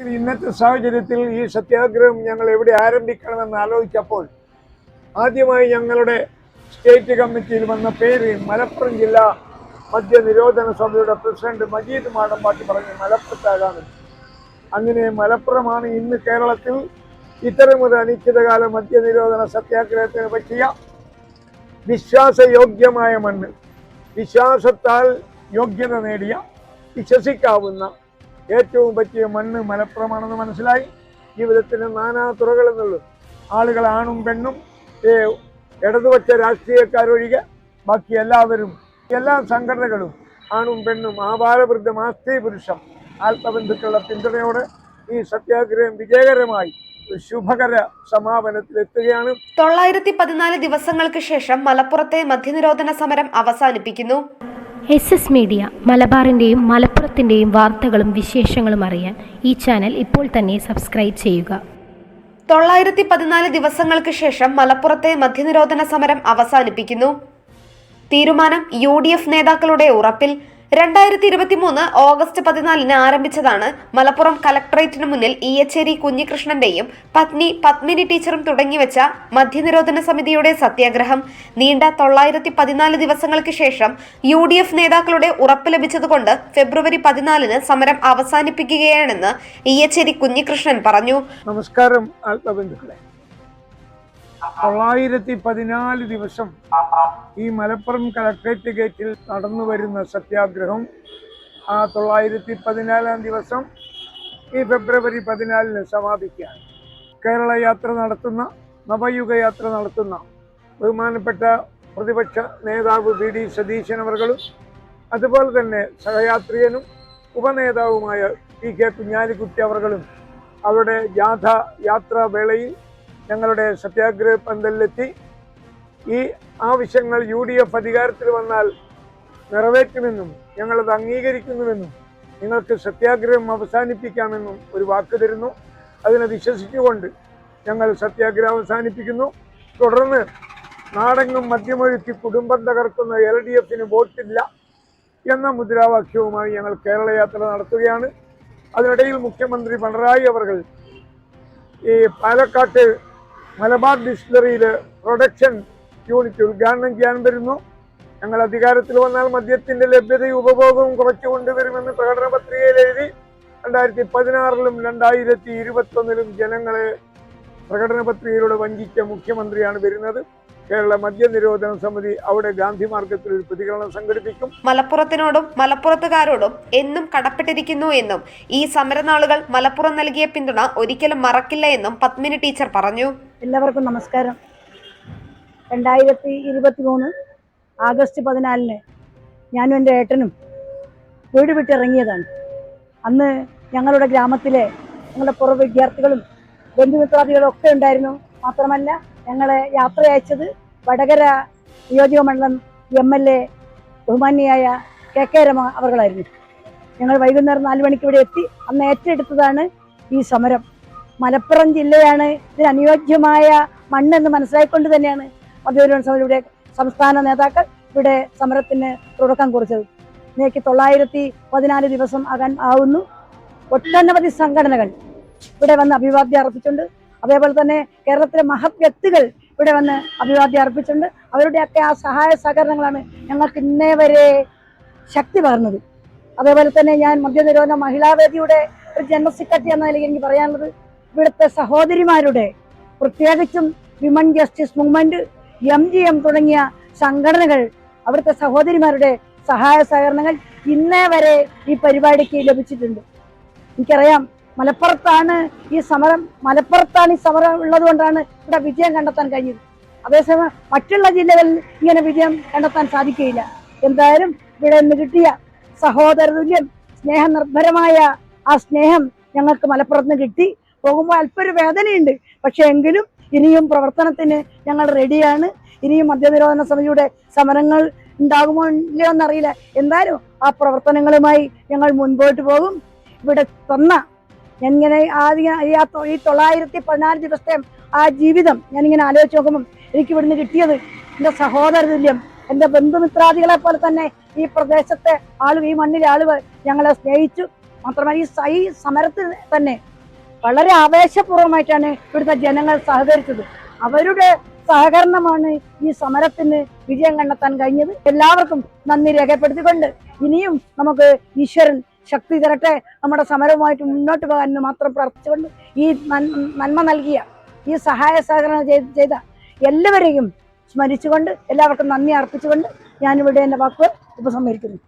ഇന്നത്തെ സാഹചര്യത്തിൽ ഈ സത്യാഗ്രഹം ഞങ്ങൾ എവിടെ ആരംഭിക്കണമെന്ന് ആലോചിച്ചപ്പോൾ ആദ്യമായി ഞങ്ങളുടെ സ്റ്റേറ്റ് കമ്മിറ്റിയിൽ വന്ന പേര് മലപ്പുറം ജില്ലാ മദ്യ നിരോധന സഭയുടെ പ്രസിഡന്റ് മജീദ് മാടമ്പാട്ടി പറഞ്ഞു മലപ്പുറത്താകാമെന്ന് അങ്ങനെ മലപ്പുറമാണ് ഇന്ന് കേരളത്തിൽ ഇത്തരമൊരു അനിശ്ചിതകാല മദ്യനിരോധന സത്യാഗ്രഹത്തിന് പറ്റിയ വിശ്വാസയോഗ്യമായ മണ്ണ് വിശ്വാസത്താൽ യോഗ്യത നേടിയ വിശ്വസിക്കാവുന്ന ഏറ്റവും പറ്റിയ മണ്ണ് മലപ്പുറമാണെന്ന് മനസ്സിലായി. ജീവിതത്തിന് നാനാ തുറകൾ നിന്നും ആളുകൾ ആണും പെണ്ണും ഇടതുപക്ഷ രാഷ്ട്രീയക്കാരൊഴികെ ബാക്കി എല്ലാവരും എല്ലാ സംഘടനകളും ആണും പെണ്ണും ആഭാരവൃദ്ധം ആസ്തി പുരുഷം ആത്മബന്ധുക്കളുടെ പിന്തുണയോടെ ഈ സത്യാഗ്രഹം വിജയകരമായി ശുഭകര ശുഭകര സമാപനത്തിലെത്തുകയാണ്. തൊള്ളായിരത്തി പതിനാല് ദിവസങ്ങൾക്ക് ശേഷം മലപ്പുറത്തെ മദ്യനിരോധന സമരം അവസാനിപ്പിക്കുന്നു. എസ് എസ് മീഡിയ മലബാറിന്റെയും മലപ്പുറത്തിന്റെയും വാർത്തകളും വിശേഷങ്ങളും അറിയാൻ ഈ ചാനൽ ഇപ്പോൾ തന്നെ സബ്സ്ക്രൈബ് ചെയ്യുക. തൊള്ളായിരത്തി പതിനാല് ദിവസങ്ങൾക്ക് ശേഷം മലപ്പുറത്തെ മദ്യനിരോധന സമരം അവസാനിപ്പിക്കുന്നു. തീരുമാനം യു ഡി എഫ് നേതാക്കളുടെ ഉറപ്പിൽ രണ്ടായിരത്തി ഇരുപത്തി മൂന്ന് ഓഗസ്റ്റ് പതിനാലിന് ആരംഭിച്ചതാണ് മലപ്പുറം കലക്ടറേറ്റിന് മുന്നിൽ ഈയച്ചേരി കുഞ്ഞികൃഷ്ണന്റെയും പത്നി പത്മിനി ടീച്ചറും തുടങ്ങിവെച്ച മദ്യനിരോധന സമിതിയുടെ സത്യാഗ്രഹം. നീണ്ട തൊള്ളായിരത്തി പതിനാല് ദിവസങ്ങൾക്ക് ശേഷം യു ഡി എഫ് നേതാക്കളുടെ ഉറപ്പ് ലഭിച്ചതുകൊണ്ട് ഫെബ്രുവരി പതിനാലിന് സമരം അവസാനിപ്പിക്കുകയാണെന്ന് ഈയച്ചേരി കുഞ്ഞികൃഷ്ണൻ പറഞ്ഞു. നമസ്കാരം ആത്മബന്ധുക്കളെ. തൊള്ളായിരത്തി പതിനാല് ദിവസം ഈ മലപ്പുറം കളക്ട്രേറ്റ് ഗേറ്റിൽ നടന്നു വരുന്ന സത്യാഗ്രഹം. ആ തൊള്ളായിരത്തി പതിനാലാം ദിവസം ഈ ഫെബ്രുവരി പതിനാലിന് സമാപിക്കുകയാണ് കേരള യാത്ര നടത്തുന്ന നവയുഗ യാത്ര നടത്തുന്ന ബഹുമാനപ്പെട്ട പ്രതിപക്ഷ നേതാവ് വി ഡി സതീശൻ അവർകളും അതുപോലെ തന്നെ സഹയാത്രിയനും ഉപനേതാവുമായ പി കെ കുഞ്ഞാലിക്കുട്ടി അവർകളും അവരുടെ ജാഥ യാത്രാ വേളയിൽ ഞങ്ങളുടെ സത്യാഗ്രഹ പന്തലിലെത്തി. ഈ ആവശ്യങ്ങൾ യു ഡി എഫ് അധികാരത്തിൽ വന്നാൽ നിറവേറ്റുമെന്നും ഞങ്ങളത് അംഗീകരിക്കുന്നുവെന്നും നിങ്ങൾക്ക് സത്യാഗ്രഹം അവസാനിപ്പിക്കാമെന്നും ഒരു വാക്ക് തരുന്നു. അതിനെ വിശ്വസിച്ചുകൊണ്ട് ഞങ്ങൾ സത്യാഗ്രഹം അവസാനിപ്പിക്കുന്നു. തുടർന്ന് നാടെങ്ങും മദ്യമൊഴുക്കി കുടുംബം തകർക്കുന്ന എൽ ഡി എഫിന് വോട്ടില്ല എന്ന മുദ്രാവാക്യവുമായി ഞങ്ങൾ കേരള യാത്ര നടത്തുകയാണ്. അതിനിടയിൽ മുഖ്യമന്ത്രി പിണറായി അവർ ഈ പാലക്കാട്ട് മലബാർ ഡിസ്റ്റിലറിയിൽ പ്രൊഡക്ഷൻ യൂണിറ്റ് ഉദ്ഘാടനം ചെയ്യാൻ വരുന്നു. ഞങ്ങൾ അധികാരത്തിൽ വന്നാൽ മദ്യത്തിന്റെ ലഭ്യതയും ഉപഭോഗവും കുറച്ചു കൊണ്ടുവരുമെന്ന് പ്രകടന പത്രികയിൽ എഴുതി. രണ്ടായിരത്തി പതിനാറിലും രണ്ടായിരത്തി ഇരുപത്തൊന്നിലും ജനങ്ങളെ പ്രകടന പത്രികയിലൂടെ വഞ്ചിച്ച മുഖ്യമന്ത്രിയാണ് വരുന്നത്. കേരള മദ്യനിരോധന സമിതി അവിടെ ഗാന്ധി മാർഗത്തിൽ ഒരു പ്രതികരണം സംഘടിപ്പിക്കും. മലപ്പുറത്തിനോടും മലപ്പുറത്തുകാരോടും എന്നും കടപ്പെട്ടിരിക്കുന്നു എന്നും ഈ സമരനാളുകൾ മലപ്പുറം നൽകിയ പിന്തുണ ഒരിക്കലും മറക്കില്ല എന്നും പത്മിനി ടീച്ചർ പറഞ്ഞു. എല്ലാവർക്കും നമസ്കാരം. രണ്ടായിരത്തി ഇരുപത്തി മൂന്ന് ആഗസ്റ്റ് പതിനാലിന് ഞാനും എന്റെ ഏട്ടനും വീട് വിട്ടിറങ്ങിയതാണ്. അന്ന് ഞങ്ങളുടെ ഗ്രാമത്തിലെ ഞങ്ങളുടെ പുറ വിദ്യാർത്ഥികളും ബന്ധുമിത്രാദികളും ഒക്കെ ഉണ്ടായിരുന്നു. മാത്രമല്ല ഞങ്ങളെ യാത്ര അയച്ചത് വടകര നിയോജകമണ്ഡലം എം എൽ എ ബഹുമാന്യയായ കെ കെ രമ അവർകളായിരുന്നു ഞങ്ങൾ വൈകുന്നേരം നാല് മണിക്ക് ഇവിടെ എത്തി. അന്ന് ഏറ്റെടുത്തതാണ് ഈ സമരം. മലപ്പുറം ജില്ലയാണ് ഇതിന് അനുയോജ്യമായ മണ്ണെന്ന് മനസ്സിലായിക്കൊണ്ട് തന്നെയാണ് മധ്യപരിവഹന ഇവിടെ സംസ്ഥാന നേതാക്കൾ ഇവിടെ സമരത്തിന് തുടക്കം കുറിച്ചത്. ഇന്നേക്ക് തൊള്ളായിരത്തി പതിനാല് ദിവസം ആകാൻ ആവുന്നു. ഒട്ടനവധി സംഘടനകൾ ഇവിടെ വന്ന് അഭിവാദ്യം അർപ്പിച്ചിട്ടുണ്ട് അതേപോലെ തന്നെ കേരളത്തിലെ മഹത് വ്യക്തികൾ ഇവിടെ വന്ന് അഭിവാദ്യം അർപ്പിച്ചിട്ടുണ്ട്. അവരുടെയൊക്കെ ആ സഹായ സഹകരണങ്ങളാണ് ഞങ്ങൾക്ക് ഇന്നേ വരെ ശക്തി പകർന്നത്. അതേപോലെ തന്നെ ഞാൻ മദ്യനിരോധന മഹിളാവേദിയുടെ ഒരു ജനറൽ സെക്രട്ടറി എന്ന നിലയിൽ എനിക്ക് പറയാനുള്ളത് ഇവിടുത്തെ സഹോദരിമാരുടെ പ്രത്യേകിച്ചും women justice movement M G M തുടങ്ങിയ സംഘടനകൾ അവിടുത്തെ സഹോദരിമാരുടെ സഹായ സഹകരണങ്ങൾ ഇന്നേ വരെ ഈ പരിപാടിക്ക് ലഭിച്ചിട്ടുണ്ട്. എനിക്കറിയാം മലപ്പുറത്താണ് ഈ സമരം മലപ്പുറത്താണ് ഈ സമരം ഉള്ളത് കൊണ്ടാണ് ഇവിടെ വിജയം കണ്ടെത്താൻ കഴിഞ്ഞത്. അതേസമയം മറ്റുള്ള ജില്ലകളിൽ ഇങ്ങനെ വിജയം കണ്ടെത്താൻ സാധിക്കുകയില്ല. എന്തായാലും ഇവിടെ നിന്ന് കിട്ടിയ സഹോദരതുല്യം സ്നേഹനിർഭരമായ ആ സ്നേഹം ഞങ്ങൾക്ക് മലപ്പുറത്ത് നിന്ന് കിട്ടി. പോകുമ്പോൾ അല്പൊരു വേദനയുണ്ട്. പക്ഷെ എങ്കിലും ഇനിയും പ്രവർത്തനത്തിന് ഞങ്ങൾ റെഡിയാണ് ഇനിയും മദ്യനിരോധന സമിതിയുടെ സമരങ്ങൾ ഉണ്ടാകുമോ ഇല്ലയോ എന്നറിയില്ല. എന്തായാലും ആ പ്രവർത്തനങ്ങളുമായി ഞങ്ങൾ മുൻപോട്ട് പോകും. ഇവിടെ തന്ന ഞാനിങ്ങനെ ആദ്യം ഈ തൊള്ളായിരത്തി പതിനാല് ദിവസത്തെ ആ ജീവിതം ഞാനിങ്ങനെ ആലോചിച്ച് നോക്കുമ്പം എനിക്ക് ഇവിടുന്ന് കിട്ടിയത് എന്റെ സഹോദര തുല്യം എന്റെ ബന്ധുമിത്രാദികളെ പോലെ തന്നെ ഈ പ്രദേശത്തെ ആളുകൾ ഈ മണ്ണിലെ ആളുകൾ ഞങ്ങളെ സ്നേഹിച്ചു. മാത്രമല്ല ഈ സൈ സമരത്തിൽ തന്നെ വളരെ ആവേശപൂർവമായിട്ടാണ് ഇവിടുത്തെ ജനങ്ങൾ സഹകരിച്ചത്. അവരുടെ സഹകരണമാണ് ഈ സമരത്തിന് വിജയം കണ്ടെത്താൻ കഴിഞ്ഞത്. എല്ലാവർക്കും നന്ദി രേഖപ്പെടുത്തിക്കൊണ്ട് ഇനിയും നമുക്ക് ഈശ്വരൻ ശക്തി തരട്ടെ. നമ്മുടെ സമരവുമായിട്ട് മുന്നോട്ട് പോകാൻ എന്ന് മാത്രം പ്രാർത്ഥിച്ചുകൊണ്ട് ഈ നന്മ നൽകിയ ഈ സഹായ സഹകരണം ചെയ്ത എല്ലാവരെയും സ്മരിച്ചുകൊണ്ട് എല്ലാവർക്കും നന്ദി അർപ്പിച്ചുകൊണ്ട് ഞാനിവിടെ എന്റെ വാക്കുകൾ ഉപസംഹരിക്കുന്നു.